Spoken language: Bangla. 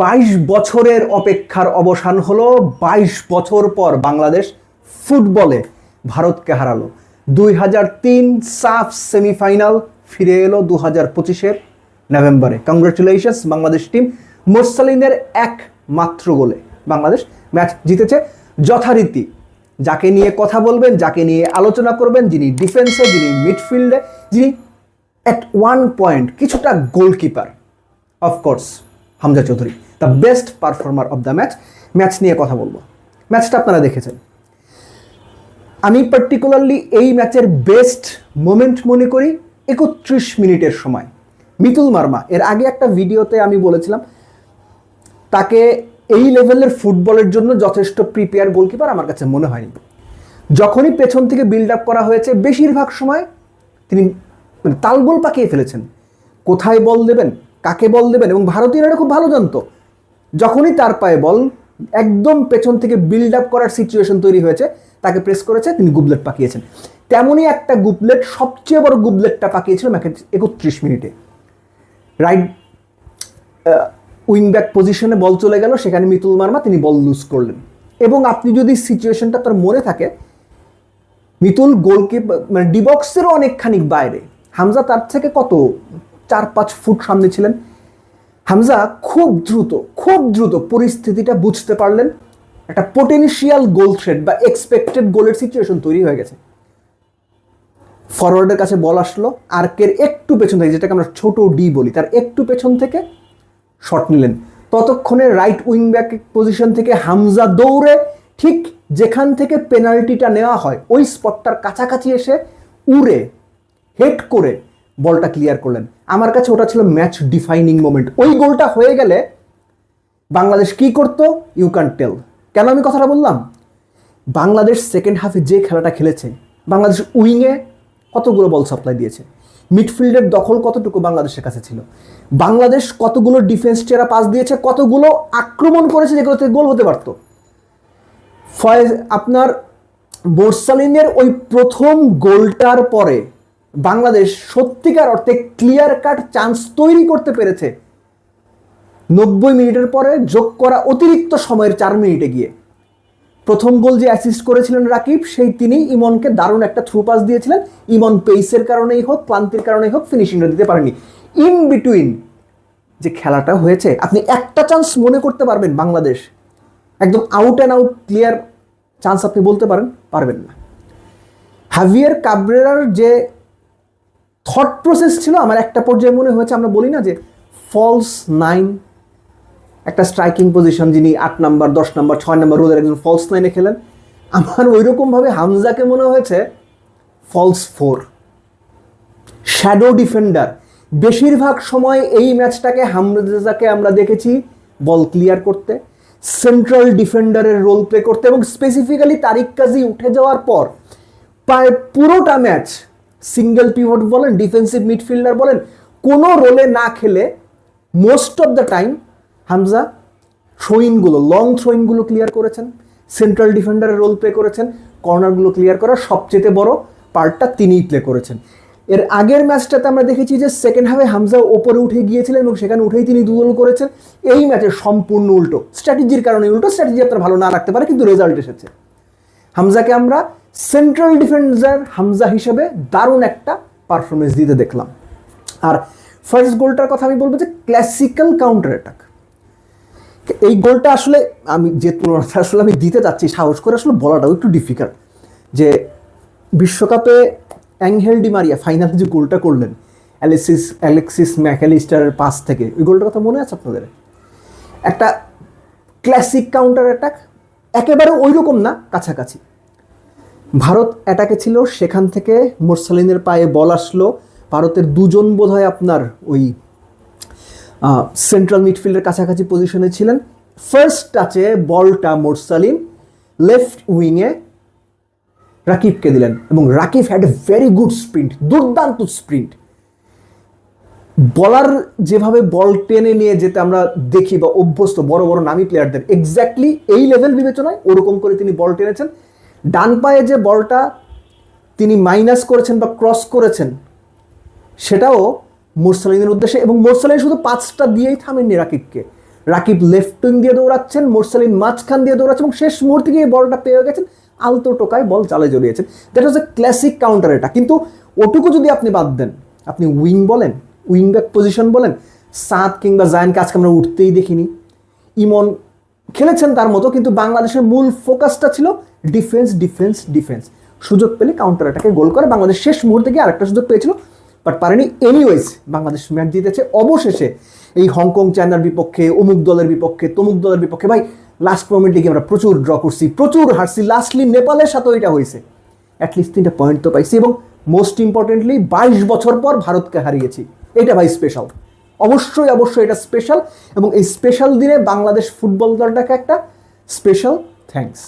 বাইশ বছরের অপেক্ষার অবসান হলো, বাইশ বছর পর বাংলাদেশ ফুটবলে ভারতকে হারালো। দুই হাজার তিন সাফ সেমিফাইনাল ফিরে এলো দু হাজার পঁচিশের নভেম্বরে। কংগ্রেচুলেশনস বাংলাদেশ টিম মোরসালিনের এক মাত্র গোলে বাংলাদেশ ম্যাচ জিতেছে যথারীতি। যাকে নিয়ে কথা বলবেন, যাকে নিয়ে আলোচনা করবেন, যিনি ডিফেন্সে যিনি মিডফিল্ডে যিনি অ্যাট ওয়ান পয়েন্ট কিছুটা goalkeeper of course Hamza Chowdhury the best performer of the match match নিয়ে কথা বলব। ম্যাচটা আপনারা দেখেছেন। আমি পার্টিকুলারলি এই ম্যাচের বেস্ট মোমেন্ট মনে করি একত্রিশ মিনিটের সময়। মিতুল মার্মা, এর আগে একটা ভিডিওতে আমি বলেছিলাম, তাকে এই লেভেলের ফুটবলের জন্য যথেষ্ট প্রিপেয়ার গোলকিপার আমার কাছে মনে হয়নি। যখনই পেছন থেকে বিল্ড আপ করা হয়েছে, বেশিরভাগ সময় তিনি মানে তালগোল পাকিয়ে ফেলেছেন। কোথায় বল দেবেন? কাকে বল দেবেন? এবং ভারতীয়রা এটা খুব ভালো জানতো। যখনই তার পায়ে বল, একদম পেছন থেকে বিল্ড আপ করার সিচুয়েশন তৈরি হয়েছে, তাকে প্রেস করেছে, তিনি গুবলেট পাকিয়েছেন। তেমনই একটা গুবলেট, সবচেয়ে বড় গুবলেটটা পাকিয়েছিল ম্যাচের একত্রিশ মিনিটে। রাইট উইং ব্যাক পজিশনে বল চলে গেল, সেখানে মিতুল মার্মা, তিনি বল লুজ করলেন। এবং আপনি যদি সিচুয়েশনটা তার মনে থাকে, মিতুল গোলকিপার মানে ডিবক্সেরও অনেকখানি বাইরে। হামজা তার থেকে কত চার পাঁচ ফুট সামনে ছিলেন। হামজা খুব দ্রুত খুব দ্রুত পরিস্থিতিটা বুঝতে পারলেন। একটা পোটেনশিয়াল গোল থ্রেড বা এক্সপেক্টেড গোলের সিচুয়েশন তৈরি হয়ে গেছে। ফরওয়ার্ডের কাছে বল আসলো আর্কের একটু পেছন থেকে, যেটাকে আমরা ছোট ডি বলি, তার একটু পেছন থেকে শট নিলেন। ততক্ষণে রাইট উইং ব্যাক পজিশন থেকে হামজা দৌড়ে ঠিক যেখান থেকে পেনাল্টিটা নেওয়া হয়, ওই স্পটটার কাছাকাছি এসে উড়ে হেড করে বলটা ক্লিয়ার করলেন। আমার কাছে ওটা ছিল ম্যাচ ডিফাইনিং মোমেন্ট ওই গোলটা হয়ে গেলে বাংলাদেশ কি করতো? ইউ ক্যান টেল কেন আমি কথাটা বললাম? বাংলাদেশ সেকেন্ড হাফে যে খেলাটা খেলেছে, বাংলাদেশ উইংয়ে কতগুলো বল সাপ্লাই দিয়েছে? মিডফিল্ডের দখল কতটুকু বাংলাদেশের কাছে ছিল? বাংলাদেশ কতগুলো ডিফেন্স চেরা পাস দিয়েছে, কতগুলো আক্রমণ করেছে যেগুলোতে গোল হতে পারতো? ফয়েজ, আপনার বোরসালিনের ওই প্রথম গোলটার পরে বাংলাদেশ সত্যিকার অর্থে ক্লিয়ার কাট চান্স তৈরি করতে পেরেছে। নব্বই মিনিটের পরে যোগ করা অতিরিক্ত সময়ের চার মিনিটে গিয়ে। প্রথম গোল যে অ্যাসিস্ট করেছিলেন রাকিব, সেই তিনি ইমনকে দারুণ একটা থ্রু পাস দিয়েছিলেন। ইমন পেইসের কারণেই হোক, ক্লান্তির কারণেই হোক ফিনিশিংটা দিতে পারেনি ইন বিটুইন যে খেলাটা হয়েছে, আপনি একটা চান্স মনে করতে পারবেন বাংলাদেশ। একদম out and out clear chance আপনি বলতে পারেন, পারবেন না। হাভিয়ার কাবরেরার যে থট প্রসেস ছিল, আমার একটা পর্যায়ে মনে হয়েছে, আমরা বলি না যে ফলস নাইন একটা স্ট্রাইকিং পজিশন যিনি আট নাম্বার, দশ নাম্বার, ছয় নাম্বার রোদের একজন ফলস নাইনে খেলেন। আমার ওই রকমভাবে হামজাকে মনে হয়েছে ফলস ফোর শ্যাডো ডিফেন্ডার বেশিরভাগ সময় এই ম্যাচটাকে হামজাকে আমরা দেখেছি বল ক্লিয়ার করতে সেন্ট্রাল ডিফেন্ডারের রোল প্লে করতে এবং স্পেসিফিক্যালি তারিক কাজী উঠে যাওয়ার পর, প্রায় পুরোটা ম্যাচ সিঙ্গেল পিভট বলেন, ডিফেন্সিভ মিডফিল্ডার বলেন, কোনো রোলে না খেলে most of the time Hamza থ্রোইনগুলো long থ্রোইনগুলো ক্লিয়ার করেছেন সেন্ট্রাল ডিফেন্ডারের রোল প্লে করেছেন কর্নারগুলো ক্লিয়ার করার সবচেয়ে বড় পার্টটা তিনিই প্লে করেছেন। এর আগের ম্যাচটাতে আমরা দেখেছি যে সেকেন্ড হাফে হামজা ওপরে উঠে গিয়েছিলেন এবং সেখানে উঠেই তিনি দু গোল করেছেন। এই ম্যাচে সম্পূর্ণ উল্টো। স্ট্র্যাটেজির কারণে উল্টো স্ট্র্যাটেজি আপনার ভালো না রাখতে পারে, কিন্তু রেজাল্ট এসেছে। হামজাকে আমরা সেন্ট্রাল ডিফেন্ডার হামজা হিসেবে দারুণ একটা পারফরমেন্স দিতে দেখলাম। আর ফার্স্ট গোলটার কথা আমি বলব যে ক্লাসিক্যাল কাউন্টার অ্যাটাক এই গোলটা আসলে আমি যে তুলনাটা আসলে আমি দিতে যাচ্ছি, সাহস করে আসলে বলাটাও একটু ডিফিকাল্ট যে বিশ্বকাপে অ্যাংহেল ডি মারিয়া ফাইনালে যে গোলটা করলেন অ্যালেক্সিস অ্যালেক্সিস ম্যাকালিস্টারের পাস থেকে, ওই গোলটার কথা মনে আছে আপনাদের? একটা ক্লাসিক কাউন্টার অ্যাটাক একেবারে ওই রকম না, কাছাকাছি। ভারত অ্যাটাকে ছিল, সেখান থেকে মোরসালিনের পায়ে বল আসলো। ভারতের দুজন বোধ হয় আপনার ওই সেন্ট্রাল মিডফিল্ডের কাছাকাছি পজিশনে ছিলেন। ফার্স্ট টাচে বলটা মোরসালিন লেফট উইংয়ে রাকিবকে দিলেন এবং Rakib had a very good sprint দুর্দান্ত স্প্রিন্ট বলার যেভাবে বল টেনে নিয়ে যেতে আমরা দেখি বা অভ্যস্ত বড় বড় নামি প্লেয়ারদের এক্স্যাক্টলি এই লেভেল বিবেচনায় ওরকম করে তিনি বল টেনেছেন। ডান পায়ে যে বলটা তিনি মাইনাস করেছেন বা ক্রস করেছেন, সেটাও মোরসালিনের উদ্দেশ্যে এবং মোরসালিন শুধু পাঁচটা দিয়েই থামেননি রাকিবকে। রাকিব লেফট উইং দিয়ে দৌড়াচ্ছেন, মোরসালিন মাঝখান দিয়ে দৌড়াচ্ছেন এবং শেষ মুহূর্তে গিয়ে বলটা পেয়ে গেছেন, আলতো টোকায় বল চালে জড়িয়েছেন। That was a classic counter এটা কিন্তু ওটুকু যদি আপনি বাদ দেন, আপনি উইং বলেন উইং ব্যাক পজিশন বলেন, সাত কিংবা জায়ানকে আজকে আমরা উঠতেই দেখিনি। ইমন খেলেছেন তার মতো, কিন্তু বাংলাদেশের মূল ফোকাসটা ছিল ডিফেন্স ডিফেন্স ডিফেন্স সুযোগ পেলে কাউন্টার অ্যাটাকে গোল করে। বাংলাদেশ শেষ মুহূর্তে গিয়ে আরেকটা সুযোগ পেয়েছিল বাট পারেনি এনিওয়েজ বাংলাদেশ ম্যাচ জিতেছে অবশেষে। এই হংকং চায়নার বিপক্ষে, অমুক দলের বিপক্ষে, তমুক দলের বিপক্ষে। ভাই লাস্ট মোমেন্টে গিয়ে আমরা প্রচুর ড্র করছি, প্রচুর হারছি। লাস্টলি নেপালের সাথেও এটা হয়েছে। অ্যাটলিস্ট তিনটা পয়েন্ট তো পাইছি এবং মোস্ট ইম্পর্টেন্টলি বাইশ বছর পর ভারতকে হারিয়েছি। এটা ভাই স্পেশাল অবশ্যই অবশ্যই এটা স্পেশাল এবং এই স্পেশাল দিনে বাংলাদেশ ফুটবল দলটাকে একটা স্পেশাল থ্যাঙ্কস